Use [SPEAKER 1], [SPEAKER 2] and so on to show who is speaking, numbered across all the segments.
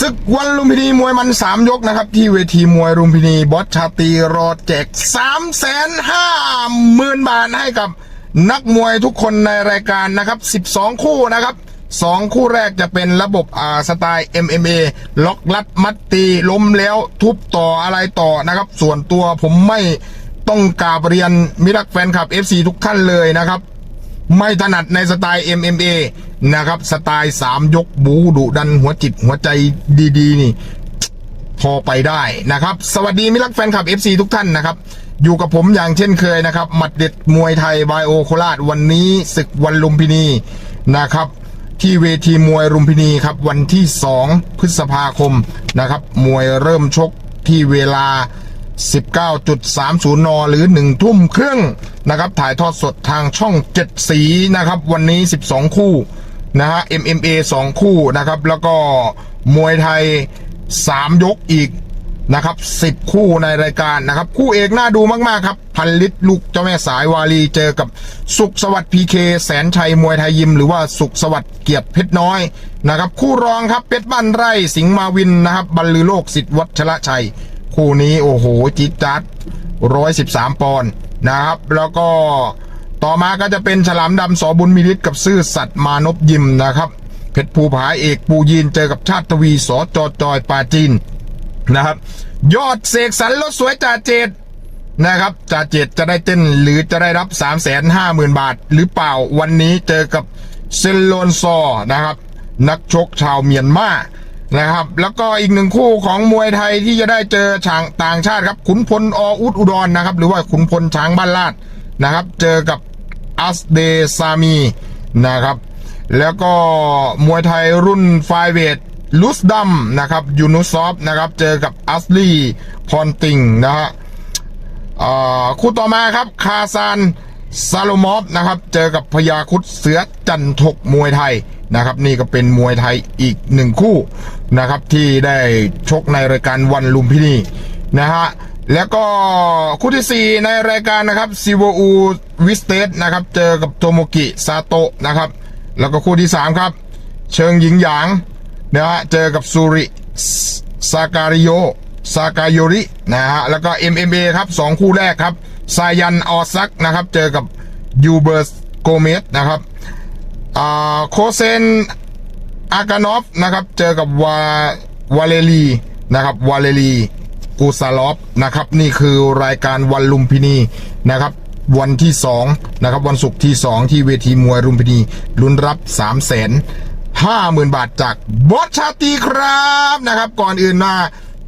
[SPEAKER 1] ศึกวันลุมพินีมวยมันสามยกนะครับ ที่เวทีมวยลุมพินีบอสชาตีรอแจกสามแสนห้าหมื่นบาทให้กับนักมวยทุกคนในรายการนะครับ12คู่นะครับสองคู่แรกจะเป็นระบบอ่าสไตล์ MMA ล็อกลัดมัดตีล้มแล้วทุบต่ออะไรต่อนะครับ ส่วนตัวผมไม่ต้องกาบเรียนมิรักแฟนคลับ FC ทุกท่านเลยนะครับ ไม่ถนัดในสไตล์ MMA นะครับ สไตล์ 3 ยกบูดุดันหัวจิตหัวใจดีๆ นี่ พอไปได้นะครับ สวัสดีมิตรรักแฟนคลับ FC ทุกท่านนะครับ อยู่กับผมอย่างเช่นเคยนะครับ หมัดเด็ดมวยไทยไบโอโคราชวันนี้ศึกวันลุมพินีนะครับ ที่เวทีมวยลุมพินีครับ วันที่ 2 พฤษภาคมนะครับ มวยเริ่มชกที่เวลา 19.30 น หรือ 1 ทุ่มครึ่งนะครับ ถ่ายทอดสดทางช่อง 7 สีนะครับ วันนี้ 12 คู่นะฮะ MMA 2 คู่นะครับ แล้วก็มวยไทย 3 ยกอีกนะครับ10 คู่ในรายการนะครับ คู่เอกน่าดูมาก ๆ ครับ พันลิตรลูกเจ้าแม่สายวาลีเจอกับสุขสวัสดิ์พีเคแสนชัยมวยไทยยิม หรือว่าสุขสวัสดิ์เกียรติเพชรน้อยนะครับ คู่รองครับเพชรบ้านไร่สิงห์มาวินนะครับบรรลือโลกสิทธิ์วัชระชัย คู่นี้โอ้โหจิ๊ดจัดร้อยสิบสามปอนด์นะครับ แล้วก็ต่อมาก็จะเป็นฉลามดำสอบุญมิริตกับซื่อสัตย์มานพยิมนะครับ เพชรภูผาเอกปูยีนเจอกับชาติทวีสอจอจอยปาจีนนะครับ ยอดเสกสรรรถสวยจ่าเจตนะครับจ่าเจตจะได้เต้นหรือจะได้รับ 3 5 0 0 0 0 บาท หรือเปล่าวันนี้เจอกับเซนโลนซอนะครับ นักชกชาวเมียนมา นะครับ แล้วก็อีกหนึ่งคู่ของมวยไทยที่จะได้เจอชางต่างชาติครับ ขุนพลออุดอุดรนะครับ หรือว่าขุนพลช้างบ้านลาดนะครับ เจอกับอัสเดซามีนะครับ แล้วก็มวยไทยรุ่นไฟเวทลุสดัมนะครับยูนุซอฟนะครับ เจอกับอัสลีพรติงนะฮะคู่ต่อมาครับ คาซาน ซาโลมอฟนะครับ เจอกับพญาคุดเสือจันทกมวยไทยนะครับ นี่ก็เป็นมวยไทยอีกหนึ่งคู่นะครับ ที่ได้ชกในรายการวันลุมพินีนะฮะแล้วก็คู่ที่ 4 ในรายการนะครับซิโวอูวิสเตสนะครับ เจอกับโทโมกิซาโตะนะครับ แล้วก็คู่ที่ 3 ครับ เชิงหญิงหยางนะฮะเจอกับซูริซาการิโยซากายโยรินะฮะแล้วก็ MMA ครับสองคู่แรกครับ ซายันออซักนะครับ เจอกับยูเบอร์สโกเมสนะครับโคเซนอากานอฟนะครับ เจอกับวาวาเลลีนะครับวาเลลีกูซาลอฟนะครับนี่คือรายการวันลุมพินีนะครับ วันที่2นะครับวันศุกร์ที่ 2 ที่เวทีมวยลุมพินีลุ้นรับ 3 0 0 0 0 0ห้าหมื่นบาทจากบอสชาตีครับนะครับ ก่อนอื่นมา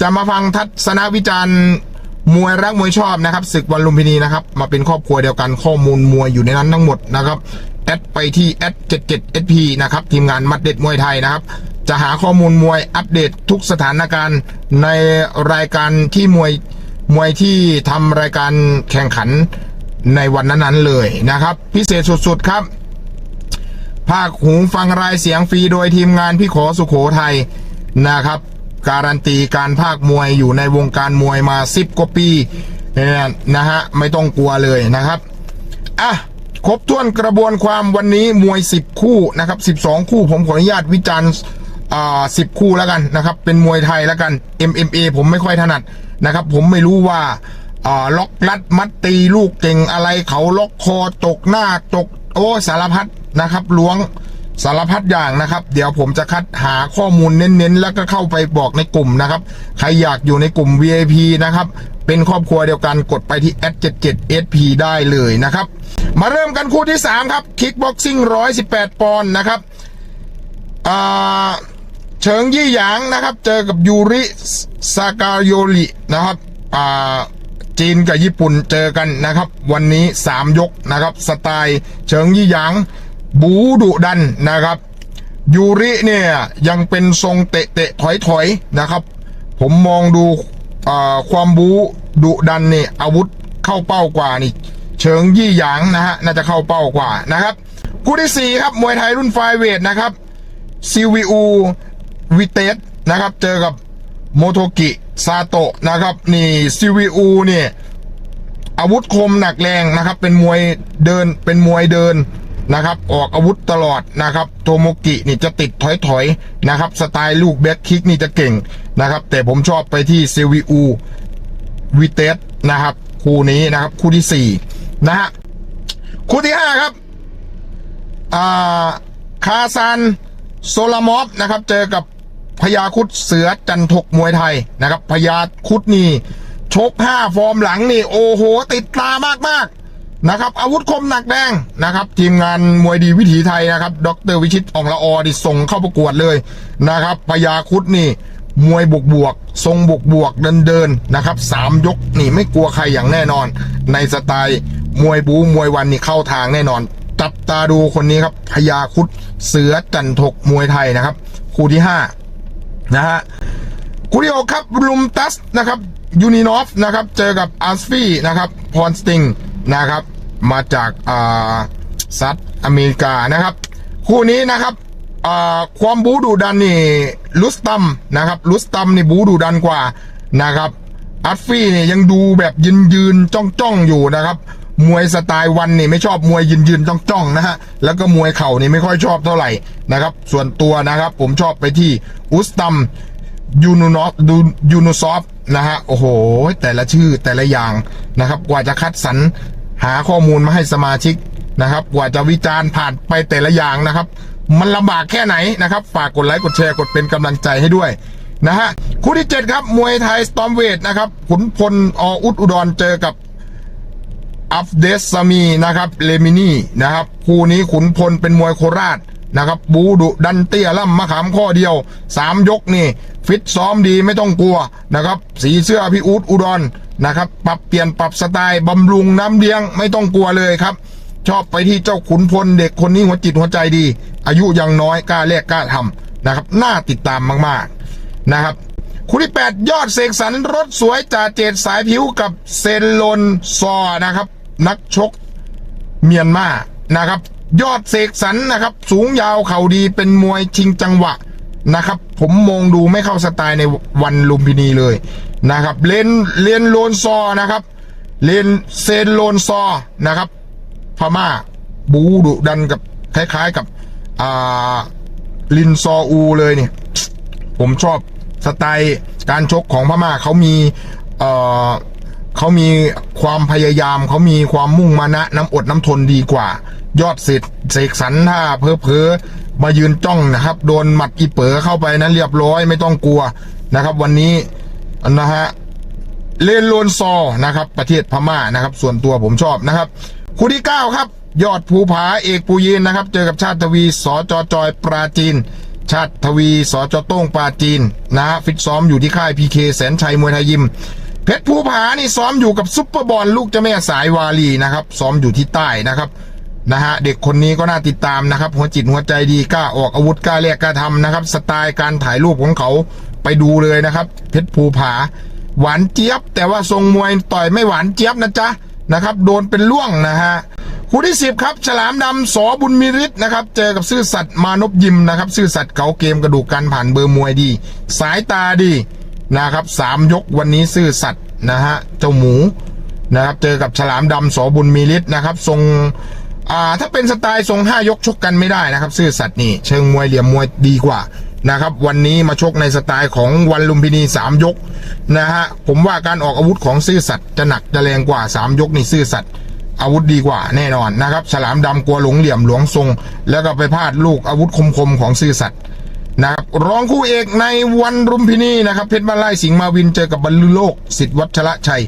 [SPEAKER 1] จะมาฟังทัศนวิจารณ์ มวยรักมวยชอบนะครับศึกวันลุมพินีนะครับ มาเป็นครอบครัวเดียวกันข้อมูลมวยอยู่ในนั้นทั้งหมดนะครับแอดไปที่แอด77 SP นะครับทีมงานมัดเด็ดมวยไทยนะครับ จะหาข้อมูลมวยอัปเดตทุกสถานการณ์ในรายการที่มวยมวยที่ทำรายการแข่งขันในวันนั้นๆเลยนะครับ พิเศษสุดๆครับภาคหูฟังรายเสียงฟรีโดยทีมงานพี่ขอสุขโขทัยนะครับ การันตีการภาคมวยอยู่ในวงการมวยมา10กว่าปีเนี่ยนะฮะไม่ต้องกลัวเลยนะครับอะครบถ้วนกระบวนความวันนี้มวย 10 คู่นะครับ 12 คู่ผมขออนุญาตวิจารณ์อ่า10คู่แล้วกันนะครับ เป็นมวยไทยแล้วกัน MMA ผมไม่ค่อยถนัดนะครับ ผมไม่รู้ว่าอ่าล็อกลัดมัดตีลูกเก่งอะไรเขาล็อกคอตกหน้าตกโอ้สารพัดนะครับล้วง สารพัดอย่างนะครับ เดี๋ยวผมจะคัดหาข้อมูลเน้นๆ แล้วก็เข้าไปบอกในกลุ่มนะครับ ใครอยากอยู่ในกลุ่ม VIP นะครับ เป็นครอบครัวเดียวกันกดไปที่ @77sp ได้เลยนะครับ มาเริ่มกันคู่ที่ 3 ครับคิกบ็อกซิ่ง118 ปอนด์นะครับเฉิงยี่หยางนะครับ เจอกับยูริซากาโยรินะครับจีนกับญี่ปุ่นเจอกันนะครับ วันนี้ 3 ยกนะครับ สไตล์เฉิงยี่หยาง บูดุดันนะครับ ยูริเนี่ยยังเป็นทรงเตะเตะถอยถอยๆนะครับ ผมมองดูความบูดุดันนี่อาวุธเข้าเป้ากว่านี่เฉิงยี่หยางนะฮะน่าจะเข้าเป้ากว่านะครับคู่ที่สี่ครับ มวยไทยรุ่นไฟเวทนะครับซิวิอูวิเตสนะครับเจอกับโมโทกิซาโตะนะครับนี่ซิวิอูเนี่ยอาวุธคมหนักแรงนะครับ เป็นมวยเดินเป็นมวยเดิน นะครับ ออกอาวุธตลอดนะครับ โทโมกินี่จะติดถอยๆนะครับ สไตล์ลูกแบ็คคิกนี่จะเก่งนะครับ แต่ผมชอบไปที่เซวิอูวิเตสนะครับ คู่นี้นะครับ คู่ที่สี่นะฮะ คู่ที่ห้าครับอ่าคาซันโซลามอฟนะครับ เจอกับพญาคุดเสือจันทกมวยไทยนะครับพญาคุดนี่ชกห้าฟอร์มหลังนี่ โอ้โห ติดตามากมากๆ นะครับอาวุธคมหนักแดงนะครับ ทีมงานมวยดีวิถีไทยนะครับ ดรวิชิตอองละออดิส่งเข้าประกวดเลยนะครับพญาคุดนี่มวยบวกบวก ทรงบวกบวกเดินเดินนะครับสามยกนี่ไม่กลัวใครอย่างแน่นอน ในสไตล์มวยบูมวยวันนี่เข้าทางแน่นอน จับตาดูคนนี้ครับพญาคุดเสือจันทกมวยไทยนะครับ คู่ที่ห้านะฮะคู่ที่หกครับลุมตัสนะครับยูนินอฟนะครับเจอกับอาร์ฟี่นะครับพรสติง นะครับ มาจากอ่าซัดอเมริกานะครับ คู่นี้นะครับอ่าความบูดูดันนี่ลุสตัมนะครับลุสตัมนี่บูดูดันกว่านะครับอาร์ฟี่นี่ยังดูแบบยืนยืนจ้องจ้องอยู่นะครับ มวยสไตล์วันนี่ไม่ชอบมวยยืนยืนจ้องจ้องนะฮะแล้วก็มวยเข่านี่ไม่ค่อยชอบเท่าไหร่นะครับ ส่วนตัวนะครับผมชอบไปที่อุสตัม ยูนูนอฟดูยูนูซอฟนะฮะ โอ้โห แต่ละชื่อแต่ละอย่างนะครับ กว่าจะคัดสรรหาข้อมูลมาให้สมาชิกนะครับ กว่าจะวิจารณ์ผ่านไปแต่ละอย่างนะครับ มันลำบากแค่ไหนนะครับ ฝากกดไลค์กดแชร์กดเป็นกำลังใจให้ด้วยนะฮะ คู่ที่ 7 ครับ มวยไทยสตอมเวทนะครับ ขุนพลออุดอุดรเจอกับอัฟเดสซามีนะครับ เลมินี่นะครับ คู่นี้ขุนพลเป็นมวยโคราช นะครับ บูดุดันเตี้ยล่ำมะขามข้อเดียวสามยกนี่ ฟิตซ้อมดีไม่ต้องกลัวนะครับ สีเสื้อพี่อูดอุดรนะครับ ปรับเปลี่ยนปรับสไตล์บำรุงน้ำเลี้ยงไม่ต้องกลัวเลยครับ ชอบไปที่เจ้าขุนพลเด็กคนนี้หัวจิตหัวใจดี อายุยังน้อยกล้าแลกกล้าทำนะครับน่าติดตามมากๆนะครับคู่ที่ 8 ยอดเสกสรรรถสวยจ่าเจดสายผิวกับเซนโลนซอนะครับ นักชกเมียนมานะครับ ยอดเสกสรรนะครับ สูงยาวเข่าดีเป็นมวยชิงจังหวะนะครับ ผมมองดูไม่เข้าสไตล์ในวันลุมพินีเลยนะครับ เลนเลนโลนซอนะครับ เลนเซนโลนซอนะครับพม่าบูดุดันกับคล้าย ๆกับอ่าลินซออูเลยเนี่ยผมชอบสไตล์การชกของพม่าเขามีเอ่อเขามีความพยายามเขามีความมุ่งมานะน้ำอดน้ำทนดีกว่า ยอดเสกเสกสรรถ้าเพอเพอมายืนจ้องนะครับ โดนหมัดอีเป๋อเข้าไปนั้นเรียบร้อยไม่ต้องกลัวนะครับ วันนี้นะฮะเลนโลนซอนะครับ ประเทศพม่านะครับ ส่วนตัวผมชอบนะครับคู่ที่9ครับ ยอดภูผาเอกปูยีนนะครับ เจอกับชาติทวีสจจอยปราจีน ชาติทวีสจโต้งปราจีนนะฮะฟิตซ้อมอยู่ที่ค่ายพีเคแสนชัยมวยไทยยิมเพชรภูผานี่ซ้อมอยู่กับซุปเปอร์บอลลูกเจ้าแม่สายวาลีนะครับ ซ้อมอยู่ที่ใต้นะครับ นะฮะเด็กคนนี้ก็น่าติดตามนะครับ หัวจิตหัวใจดีกล้าออกอาวุธกล้าเรียกกล้าทำนะครับ สไตล์การถ่ายรูปของเขาไปดูเลยนะครับ เพชรภูผา หวานเจี๊ยบ แต่ว่าทรงมวยต่อยไม่หวานเจี๊ยบนะจ๊ะนะครับ โดนเป็นล่วงนะฮะคู่ที่สิบครับ ฉลามดำสอบุญมีฤทธิ์นะครับ เจอกับซื่อสัตย์มานพยิมนะครับ ซื่อสัตย์เก๋าเกมกระดูกการผ่านเบอร์มวยดี สายตาดีนะครับสามยกวันนี้ซื่อสัตย์นะฮะเจ้าหมูนะครับ เจอกับฉลามดำสอบุญมีฤทธิ์นะครับ ทรง อ่าถ้าเป็นสไตล์ทรงห้ายกชกกันไม่ได้นะครับ ซื่อสัตย์นี่เชิงมวยเหลี่ยมมวยดีกว่านะครับวันนี้มาชกในสไตล์ของวันลุมพินีสามยกนะฮะผมว่าการออกอาวุธของซื่อสัตย์จะหนักจะแรงกว่าสามยกนี่ซื่อสัตย์อาวุธดีกว่าแน่นอนนะครับฉลามดำกลัวหลงเหลี่ยมหลวงทรง แล้วก็ไปพลาดลูกอาวุธคมๆของซื่อสัตย์นะครับรองคู่เอกในวันรุมพินีนะครับเพชรบ้านไร่สิงห์มาวินเจอกับบรรลือโลกสิทธิวัชระชัย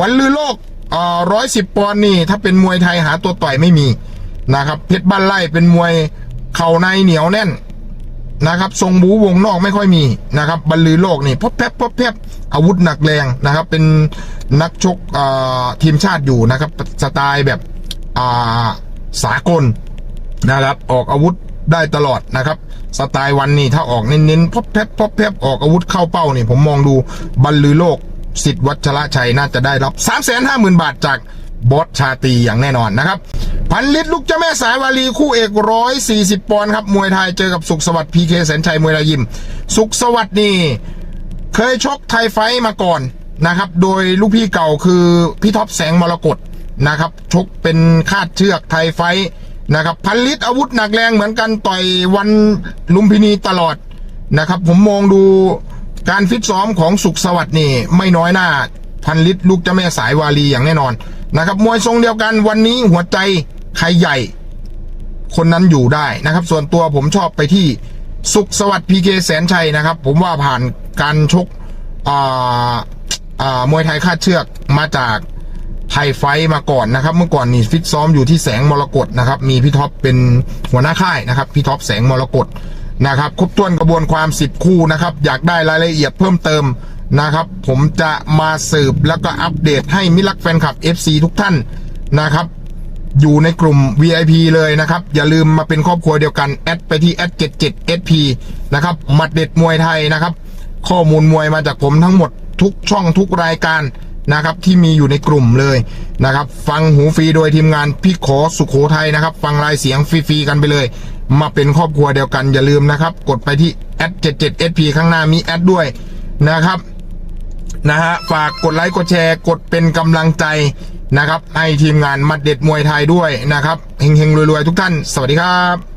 [SPEAKER 1] วันลือโลก อ่าร้อยสิบปอนด์นี่ ถ้าเป็นมวยไทยหาตัวต่อยไม่มีนะครับเพชรบ้านไร่เป็นมวยเข่าในเหนียวแน่นนะครับ ทรงบูวงนอกไม่ค่อยมีนะครับ บรรลือโลกนี่พบแพบพบแพบอาวุธหนักแรงนะครับ เป็นนักชกอ่าทีมชาติอยู่นะครับ สไตล์แบบอ่าสากลนะครับ ออกอาวุธได้ตลอดนะครับ สไตล์วันนี่ถ้าออกเน้นๆพบแพบพบแพบออกอาวุธเข้าเป้านี่ผมมองดูบรรลือโลก สิทธิ์วัชระชัยน่าจะได้รับ 3 5 0 0 0 0 บาทจากบอสชาตีอย่างแน่นอนนะครับ พันลิตรลูกเจ้าแม่สายวารีคู่เอกร้อยสี่สิบปอนด์ครับ มวยไทยเจอกับสุขสวัสดิ์พีเคแสนชัยมวยไทยยิม สุขสวัสดิ์นี่ เคยชกไทยไฟมาก่อนนะครับ โดยลูกพี่เก่าคือพี่ท็อปแสงมรกตนะครับ ชกเป็นคาดเชือกไทยไฟนะครับพันลิตรอาวุธหนักแรงเหมือนกันต่อยวันลุมพินีตลอดนะครับ ผมมองดู การฟิตซ้อมของสุขสวัสดิ์นี่ไม่น้อยหน้าพันลิตรลูกเจ้าแม่สายวาลีอย่างแน่นอนนะครับมวยทรงเดียวกันวันนี้หัวใจใครใหญ่ คนนั้นอยู่ได้นะครับ ส่วนตัวผมชอบไปที่สุขสวัสดิ์พีเคแสนชัยนะครับ ผมว่าผ่านการชกอ่าอ่ามวยไทยคาดเชือกมาจากไทยไฟมาก่อนนะครับ เมื่อก่อนนี่ฟิตซ้อมอยู่ที่แสงมรกตนะครับ มีพี่ท็อปเป็นหัวหน้าค่ายนะครับพี่ท็อปแสงมรกต นะครับ ครบถ้วนกระบวนความ10คู่นะครับ อยากได้รายละเอียดเพิ่มเติมนะครับ ผมจะมาสืบแล้วก็อัปเดตให้มิตรรักแฟนคลับ FC ทุกท่านนะครับ อยู่ในกลุ่ม VIP เลยนะครับ อย่าลืมมาเป็นครอบครัวเดียวกันแอดไปที่แอด77 SP นะครับหมัดเด็ดมวยไทยนะครับ ข้อมูลมวยมาจากผมทั้งหมดทุกช่องทุกรายการนะครับที่มีอยู่ในกลุ่มเลยนะครับ ฟังหูฟรีโดยทีมงานพี่ขอสุขโขทัยนะครับ ฟังรายเสียงฟรีๆกันไปเลย มาเป็นครอบครัวเดียวกันอย่าลืมนะครับ กดไปที่แอด 77 SP ข้างหน้ามีแอดด้วยนะครับนะฮะฝากกดไลค์กดแชร์กดเป็นกำลังใจนะครับให้ทีมงานมัดเด็ดมวยไทยด้วยนะครับเฮงๆรวยๆทุกท่าน สวัสดีครับ